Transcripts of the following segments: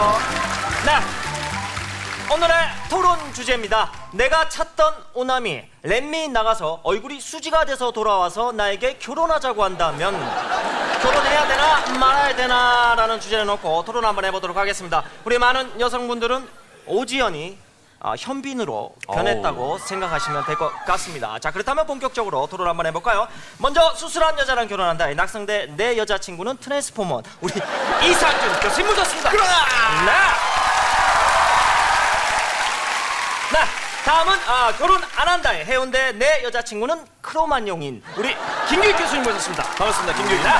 안녕하세요. 네. 오늘의 토론 주제입니다. 내가 찾던 오남이 렛미 나가서 얼굴이 수지가 돼서 돌아와서 나에게 결혼하자고 한다면 결혼해야 되나 말아야 되나라는 주제를 놓고 토론 한번 해보도록 하겠습니다. 우리 많은 여성분들은 오지연이 아, 현빈으로 변했다고 생각하시면 될 것 같습니다. 자 그렇다면 본격적으로 토론 한번 해볼까요? 먼저 수술한 여자랑 결혼한다. 낙성대 내 여자친구는 트랜스포머 우리 이상준 교수님 모셨습니다. 그러나 네. 네, 다음은 아, 결혼 안 한다의 해운대 내 여자친구는 크로만용인 우리 김규익 교수님 모셨습니다. 반갑습니다, 김규익. 네.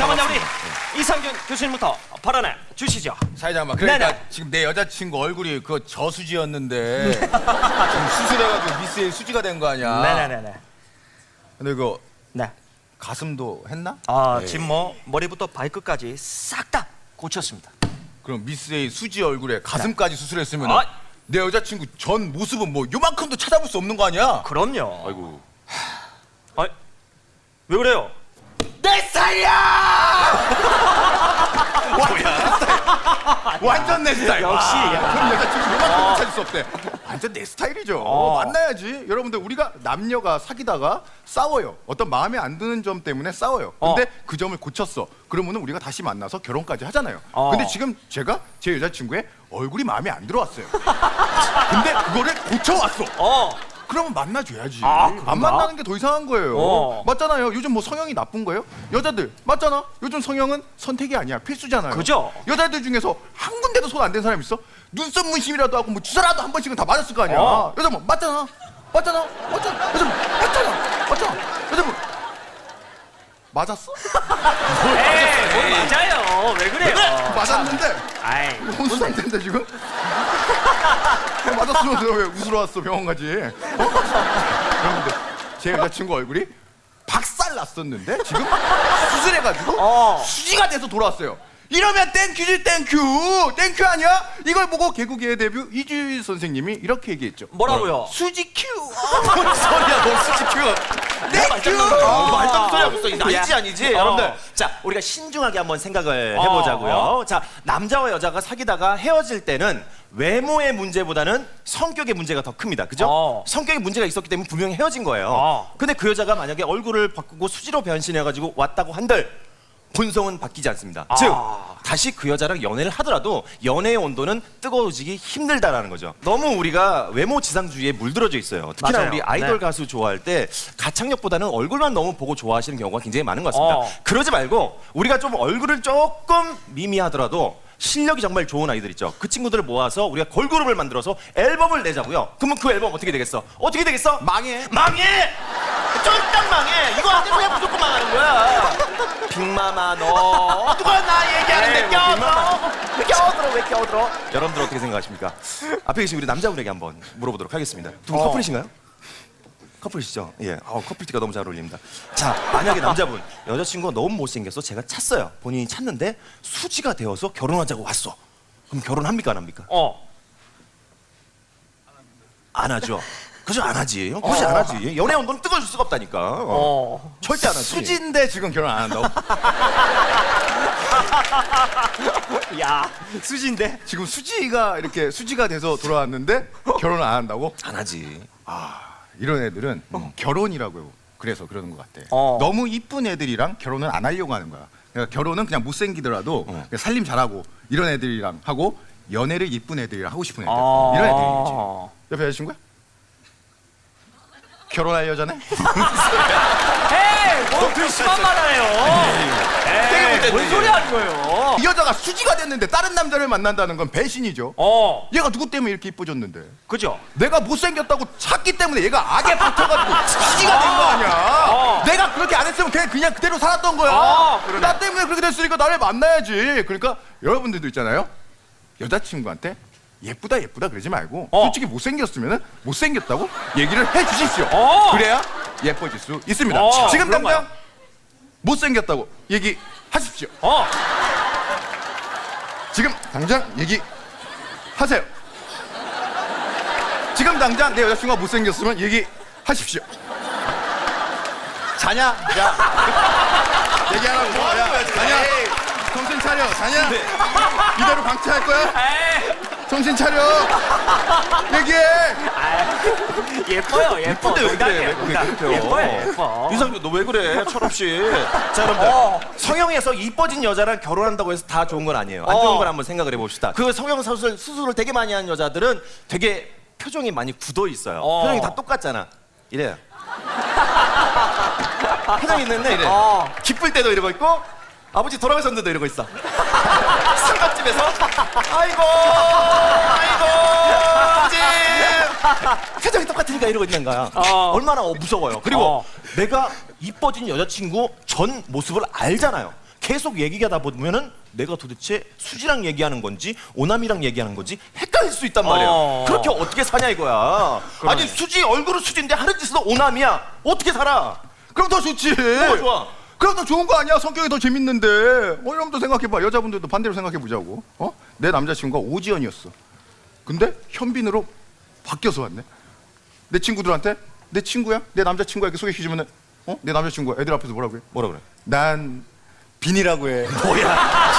자, 먼저 우리 이상준 교수님부터 발언해 주시죠. 사회자만 그러니까 네네. 지금 내 여자친구 얼굴이 그 저수지였는데 지금 수술해가지고 미스의 수지가 된 거 아니야? 네네네네. 근데 그 네. 가슴도 했나? 아, 지금 뭐 머리부터 발끝까지 싹 다 고쳤습니다. 그럼 미스의 수지 얼굴에 가슴까지 수술했으면 아. 내 여자친구 전 모습은 뭐 요만큼도 찾아볼 수 없는 거 아니야? 그럼요. 아이고 아, 왜 그래요? 내 스타일이야! 뭐야? 완전 내 스타일. 역시. 와, 그럼 여자친구 요만큼도 찾을 수 없대. 완전 내 스타일이죠. 어. 만나야지. 여러분들 우리가 남녀가 사귀다가 싸워요. 어떤 마음에 안 드는 점 때문에 싸워요. 근데 어. 그 점을 고쳤어. 그러면은 우리가 다시 만나서 결혼까지 하잖아요. 어. 근데 지금 제가 제 여자친구의 얼굴이 마음에 안 들어왔어요. 근데 그거를 고쳐왔어. 어, 그러면 만나줘야지. 아? 안 만나는 게 더 이상한 거예요. 어. 맞잖아요. 요즘 뭐 성형이 나쁜 거예요? 여자들 맞잖아. 요즘 성형은 선택이 아니야. 필수잖아요. 그죠? 여자들 중에서 한 군데도 손 안 댄 사람 있어? 눈썹 문심이라도 하고 뭐 주사라도 한 번씩은 다 맞았을 거 아니야. 어. 여자 뭐 맞잖아. 맞잖아. 맞잖아. 여자 뭐 맞잖아. 맞잖아. 여자 뭐 맞았어? 에이, 뭐 맞아요. 왜 그래요? 맞았는데 아이, 혼수 상태인데 지금? 맞았으면서 왜 웃으러 왔어 병원 가지? 어? 여러분들 제 여자친구 얼굴이 박살 났었는데 지금 수술해가지고 어. 수지가 돼서 돌아왔어요. 이러면 땡큐지 땡큐 땡큐 아니야? 이걸 보고 개국의 데뷔 이주일 선생님이 이렇게 얘기했죠. 뭐라고요? 수지 큐. 뭔 소리야, 너 수지 큐. 땡큐. 말도 안 소리 하고 있어. 이거 아니지 아니지. 어. 여러분들. 자, 우리가 신중하게 한번 생각을 어, 해보자고요. 어. 자, 남자와 여자가 사귀다가 헤어질 때는 외모의 문제보다는 성격의 문제가 더 큽니다. 그죠? 어. 성격의 문제가 있었기 때문에 분명히 헤어진 거예요. 어. 근데 그 여자가 만약에 얼굴을 바꾸고 수지로 변신해가지고 왔다고 한들 본성은 바뀌지 않습니다. 아. 즉 다시 그 여자랑 연애를 하더라도 연애의 온도는 뜨거워지기 힘들다라는 거죠. 너무 우리가 외모 지상주의에 물들어져 있어요. 특히나 맞아요. 우리 아이돌 네. 가수 좋아할 때 가창력보다는 얼굴만 너무 보고 좋아하시는 경우가 굉장히 많은 것 같습니다. 어. 그러지 말고 우리가 좀 얼굴을 조금 미미하더라도 실력이 정말 좋은 아이들 있죠. 그 친구들을 모아서 우리가 걸그룹을 만들어서 앨범을 내자고요. 그러면 그 앨범 어떻게 되겠어? 어떻게 되겠어? 망해. 망해! 쫄딱 망해! 이거 안 되면 무조건 망하는 거야. 빅마마 너 누가 나 얘기하는데 에이, 뭐 껴들어 왜 껴들어 왜 껴들어 여러분들 어떻게 생각하십니까? 앞에 계신 우리 남자분에게 한번 물어보도록 하겠습니다 두분 어. 커플이신가요? 커플이시죠? 예, 어, 커플티가 너무 잘 어울립니다 자 만약에 남자분 여자친구가 너무 못생겨서 제가 찾어요 본인이 찾는데 수지가 되어서 결혼하자고 왔어 그럼 결혼합니까 안 합니까? 어. 안 하죠 그죠 안 하지 그지 안 하지 연애 온도는 뜨거워질 수가 없다니까 어. 어. 절대 안 하지 수지인데 지금 결혼 안 한다고? 야, 수지인데? 지금 수지가 이렇게 수지가 돼서 돌아왔는데 결혼 안 한다고? 안 하지 이런 애들은 결혼이라고 그래서 그러는 것 같아. 어. 너무 이쁜 애들이랑 결혼을 안 하려고 하는 거야. 그러니까 결혼은 그냥 못생기더라도 그냥 살림 잘하고 이런 애들이랑 하고 연애를 이쁜 애들이랑 하고 싶은 애들 어. 이런 애들이지. 옆에 여자친구야? 결혼할 여자네? 에이, 뭐그 심한 말 하네요. 에이, 뭔 소리 하는 거예요? 이 여자가 수지가 됐는데 다른 남자를 만난다는 건 배신이죠. 어, 얘가 누구 때문에 이렇게 이뻐졌는데? 그죠? 내가 못생겼다고 찾기 때문에 얘가 악에 붙어가지고 수지가 된 거 아니야. 어. 내가 그렇게 안 했으면 걔 그냥 그대로 살았던 거야. 어, 그러네. 나 때문에 그렇게 됐으니까 나를 만나야지. 그러니까 여러분들도 있잖아요. 여자친구한테 예쁘다 예쁘다 그러지 말고 어. 솔직히 못생겼으면 못생겼다고 얘기를 해주십시오. 어. 그래야 예뻐질 수 있습니다. 어, 지금 그런가요? 당장 못생겼다고 얘기하십시오. 어, 지금 당장 얘기하세요. 지금 당장 내 여자친구가 못생겼으면 얘기하십시오. 자냐? 야. 얘기하라고. 야, 자냐? 정신 차려. 자냐? 네. 이대로 방치할 거야? 에이, 정신 차려. 얘기해. 예뻐요, 예뻐. 근데 왜 그래? 왜 농담. 괴롭혀? 예뻐요, 예뻐. 유상준 너왜 그래? 철없이. 자 여러분들 어. 성형에서 이뻐진 여자랑 결혼한다고 해서 다 좋은 건 아니에요. 안 어. 좋은 걸 한번 생각을 해봅시다. 그 성형 수술 수술을 되게 많이 하는 여자들은 되게 표정이 많이 굳어 있어요. 어. 표정이 다 똑같잖아. 이래요. 표정 있는데 이래. 어. 기쁠 때도 이러고 있고 아버지 돌아가셨는데도 이러고 있어. 삼각집에서 아이고 아이고 아버지 표정이 똑같으니까 이러고 있는 거야. 어. 얼마나 어, 무서워요. 그리고 어. 내가 이뻐진 여자친구 전 모습을 알잖아요. 계속 얘기하다 보면은 내가 도대체 수지랑 얘기하는 건지 오남이랑 얘기하는 건지 헷갈릴 수 있단 말이에요. 어. 그렇게 어떻게 사냐 이거야. 아니 수지 얼굴은 수지인데 하는 짓은 오남이야. 어떻게 살아? 그럼 더 좋지. 뭐가 좋아? 그럼 더 좋은 거 아니야? 성격이 더 재밌는데. 어, 여러분도 생각해봐. 여자분들도 반대로 생각해보자고. 어? 내 남자친구가 오지연이었어. 근데 현빈으로 바뀌어서 왔네. 내 친구들한테 내 친구야? 내 남자친구야? 이렇게 소개시키면은 어? 내 남자친구야. 애들 앞에서 뭐라고 해? 뭐라 그래? 난 빈이라고 해. 뭐야?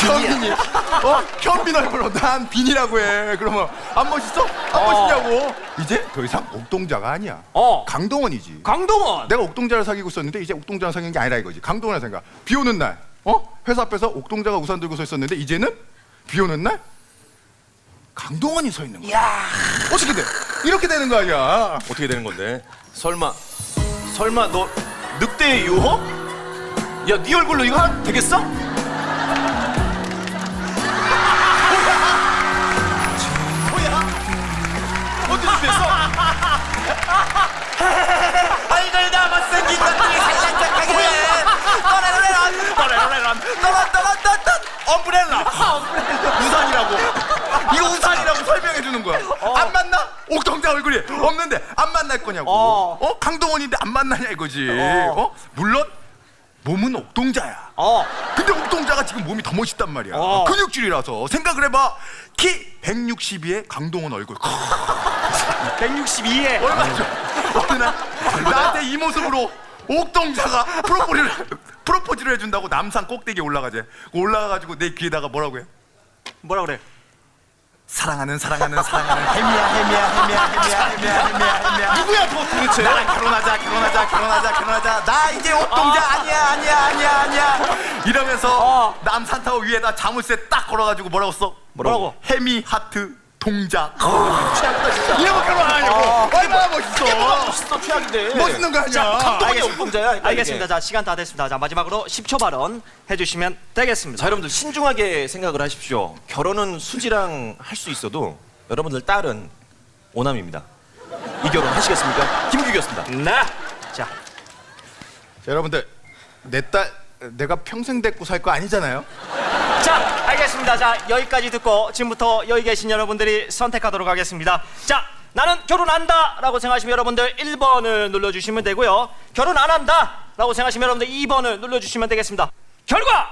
현빈이. 어? 현빈 얼굴로 난 빈이라고 해. 그러면 안 멋있어? 안 멋있냐고. 이제 더 이상 옥동자가 아니야. 어. 강동원이지. 강동원. 내가 옥동자를 사귀고 있었는데 이제 옥동자를 사귀는 게 아니라 이거지. 강동원을 생각. 비 오는 날, 어? 회사 앞에서 옥동자가 우산 들고 서 있었는데 이제는 비 오는 날 강동원이 서 있는 거야. 어떻게 돼? 이렇게 되는 거 아니야? 어떻게 되는 건데? 설마 설마 너 늑대의 유호? 야, 네 얼굴로 이거 하- 되겠어? 옥동자 얼굴이 없는데 안 만날 거냐고. 어. 어? 강동원인데 안 만나냐 이거지. 어? 물론 몸은 옥동자야. 어. 근데 옥동자가 지금 몸이 더 멋있단 말이야. 어. 근육질이라서 생각을 해봐. 키 162에 강동원 얼굴. 162에. 얼마 전 어느 날 나한테 이 모습으로 옥동자가 프로포즈를 프로포즈를 해준다고 남산 꼭대기에 올라가재. 올라가가지고 내 귀에다가 뭐라고 해? 뭐라 그래? 사랑하는 사랑하는 사랑하는 해미야 해미야 해미야 해미야 해미야 해미야 해미야 누구야 너 도대체? 나랑 결혼하자 결혼하자 결혼하자 결혼하자 나 이제 옥동자 아니야 아니야 아니야 아니야 이러면서 어. 남산타워 위에다 자물쇠 딱 걸어가지고 뭐라고 써? 뭐라고? 해미 하트 동작 최악이다 진짜. 안 하냐고 얼마나 멋있어 멋있어 최악인데. 멋있는 거 아니야 알겠습니다. 옥동자야. 알겠습니다. 자, 시간 다 됐습니다. 자, 마지막으로 10초 발언 해주시면 되겠습니다. 자 여러분들 신중하게 생각을 하십시오. 결혼은 수지랑 할 수 있어도 여러분들 딸은 오남입니다. 이 결혼 하시겠습니까? 김규기였습니다. 네. 자, 자, 여러분들 내 딸 내가 평생 데리고 살 거 아니잖아요 자, 알겠습니다. 자, 여기까지 듣고 지금부터 여기 계신 여러분들이 선택하도록 하겠습니다. 자, 나는 결혼한다 라고 생각하시면 여러분들 1번을 눌러주시면 되고요. 결혼 안 한다 라고 생각하시면 여러분들 2번을 눌러주시면 되겠습니다. 결과!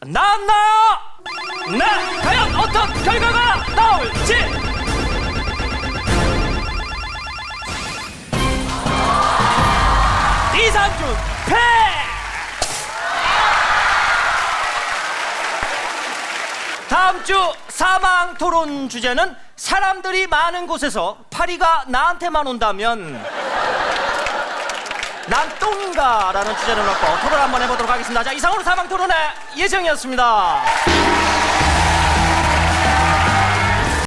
나왔나요? 네! 과연 어떤 결과가 나올지! 이상준 패! 다음 주 사망 토론 주제는 사람들이 많은 곳에서 파리가 나한테만 온다면 난 똥인가라는 주제를 놓고 토론 한번 해보도록 하겠습니다. 자 이상으로 사망 토론의 예정이었습니다.